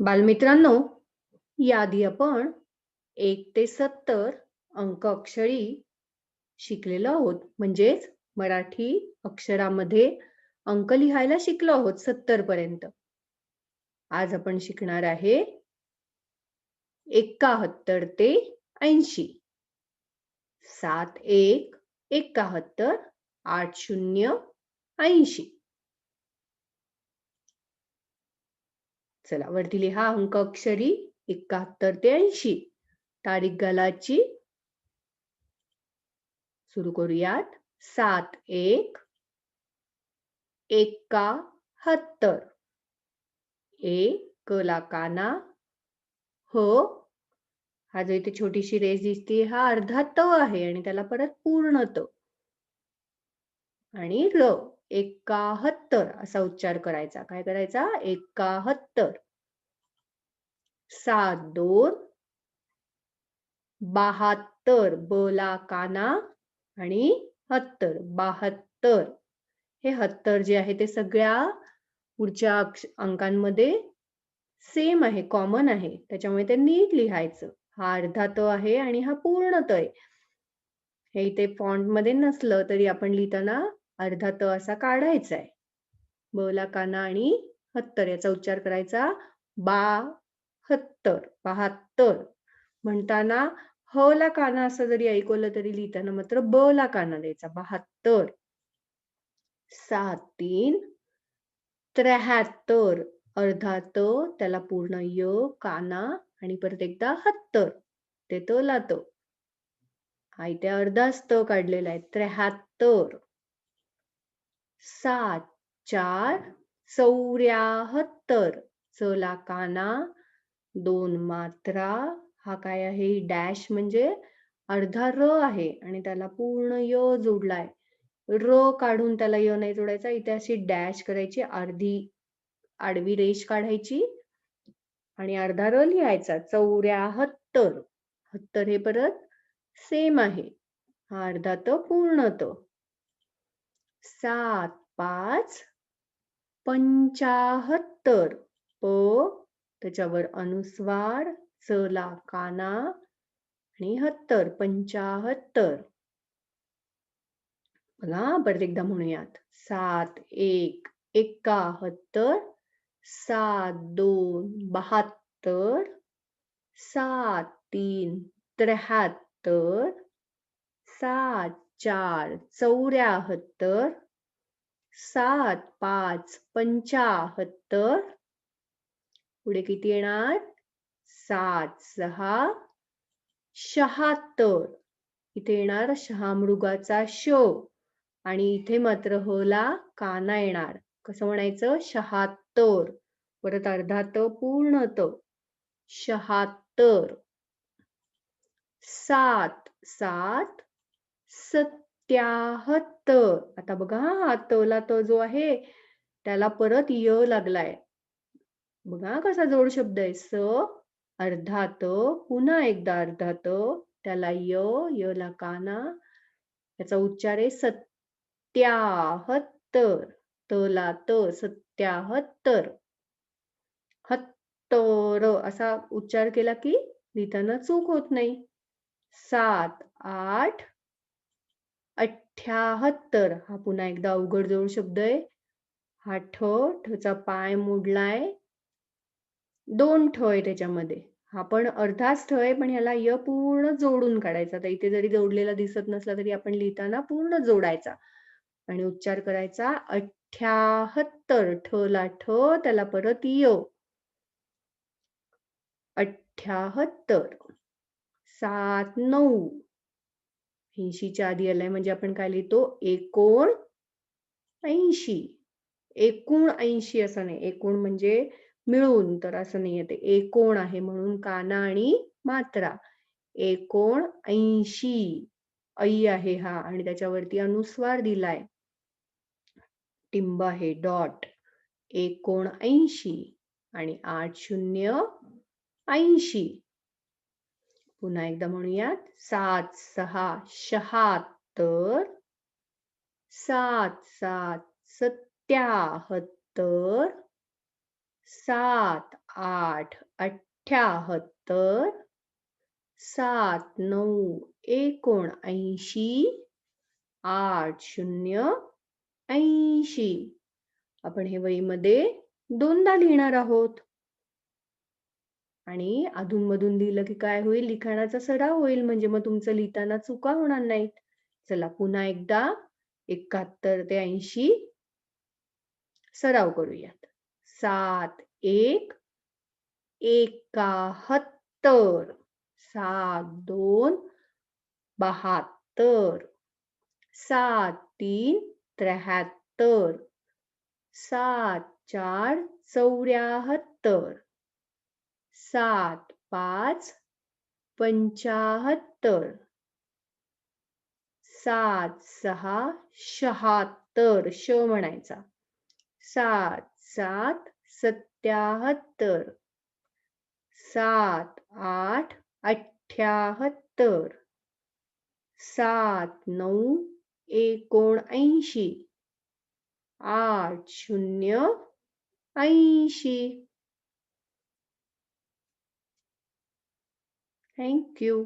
बालमित्रांनो याआधी आपण एक ते सत्तर अंक अक्षरी शिकलेलो आहोत. म्हणजेच मराठी अक्षरामध्ये अंक लिहायला शिकलो आहोत सत्तर पर्यंत. आज आपण शिकणार आहे एकाहत्तर ते ऐंशी. सात एक एकाहत्तर आठ शून्य ऐंशी. चला वरती लिहा अंक अक्षरी एकाहत्तर ते ऐंशी. तारीख गलाची. सुरू करूयात. सात एक. एकाहत्तर. ए कला काना ह. हा जो इथे छोटीशी रेस दिसते हा अर्धा त आहे आणि त्याला परत पूर्ण त. आणि र. एकाहत्तर असा उच्चार करायचा. काय करायचा? एकाहत्तर. सात दोन. बहात्तर बला काना आणि हत्तर. बहात्तर. हे हत्तर जे आहे ते सगळ्या पुढच्या अंकांमध्ये सेम आहे कॉमन आहे. त्याच्यामुळे ते नीट लिहायचं. हा अर्धा त आहे आणि हा पूर्ण त आहे. हे इथे फॉन्टमध्ये नसलं तरी आपण लिहिताना अर्धा त असा काढायचा आहे बला काना आणि हत्तर याचा उच्चार करायचा. बा हत्तर बहात्तर. म्हणताना ह ला काना असं जरी ऐकवलं तरी लिहिताना मात्र ब ला काना द्यायचा. बहात्तर. सात तीन. त्र्याहत्तर. अर्धा त त्याला पूर्ण य काना आणि परत एकदा हत्तर. ते त ला त. इथे अर्धाच त काढलेला आहे. त्र्याहत्तर. सात चार चौऱ्याहत्तर. चला काना दोन मात्रा. हा काय आहे? डॅश म्हणजे अर्धा र आहे आणि त्याला पूर्ण य जोडलाय. र काढून त्याला य नाही जोडायचा. इथे अशी डॅश करायची. अर्धी आडवी रेष काढायची आणि अर्धा र लिहायचा. चौऱ्याहत्तर. हत्तर हे परत सेम आहे. हा अर्धा त पूर्ण त. सात पाच पंचाहत्तर. प त्याच्यावर अनुस्वार चला काना आणि हत्तर पंचाहत्तर. बघा परत एकदा म्हणूयात. सात एक एकाहत्तर. सात दोन बहात्तर. सात तीन त्र्याहत्तर. सात चार चौऱ्याहत्तर सात पाच पंचाहत्तर. पुढे किती येणार? सात सहा शहात्तर. इथे येणार शहामृगाचा शो. आणि इथे मात्र होला काना येणार. कसं म्हणायचं? शहात्तर. परत अर्धा त पूर्ण त. शहात्तर. सात सात सत्याहत्तर. आता बघा हा तला त जो आहे त्याला परत य लागलाय. बघा कसा जोड शब्द आहे. स अर्धात पुन्हा एकदा अर्धात त्याला य य ला काना याचा उच्चार आहे सत्याहत्तर. तला त सत्याहत्तर. हत्तर. असा उच्चार केला की लिहिताना चूक होत नाही. सात आठ अठ्याहत्तर. हा पुन्हा एकदा अवघड जोड शब्द आहे. हा ठ ठचा पाय मोडलाय. दोन ठ आहे त्याच्यामध्ये. हा पण अर्धाच ठ आहे पण ह्याला य पूर्ण जोडून काढायचा. तर इथे जरी जोडलेला दिसत नसला तरी आपण लिहिताना पूर्ण जोडायचा. आणि उच्चार करायचा अठ्याहत्तर. ठ ला ठ त्याला परत य. अठ्याहत्तर. सात नऊ. ऐंशीच्या आधी आलाय. म्हणजे आपण काय लिहितो? एकोण ऐंशी. एकूण ऐंशी असं नाही. एकूण म्हणजे मिळून तर असं नाही येते. एकोण आहे म्हणून काना आणि मात्रा. एकोण ऐंशी. ऐ आहे हा आणि त्याच्यावरती अनुस्वार दिलाय. टिंब आहे. डॉट. एकोण ऐंशी आणि आठ शून्य ऐंशी. पुन्हा एकदा म्हणूयात. सात सहा शहात्तर सात सात सत्याहत्तर सात आठ अठ्ठ्याहत्तर सात नऊ एकोणऐंशी आठ शून्य ऐंशी. आपण हे वहीमध्ये दोनदा लिहिणार आहोत. आणि अधूनमधून लिहिलं की काय होईल? लिखाणाचा सराव होईल. म्हणजे मग तुमचं लिहिताना चुका होणार नाहीत. चला पुन्हा एकदा एकाहत्तर ते ऐंशी सराव करूयात. सात एक एकाहत्तर. सात दोन बहात्तर. सात तीन त्र्याहत्तर. सात चार चौऱ्याहत्तर. सात पाच पंचाहत्तर. सात सहा शहात्तर श म्हणायचा. सात सात सत्याहत्तर. सात आठ अठ्ठ्याहत्तर सात नऊ एकोणऐंशी. आठ शून्य ऐंशी. Thank you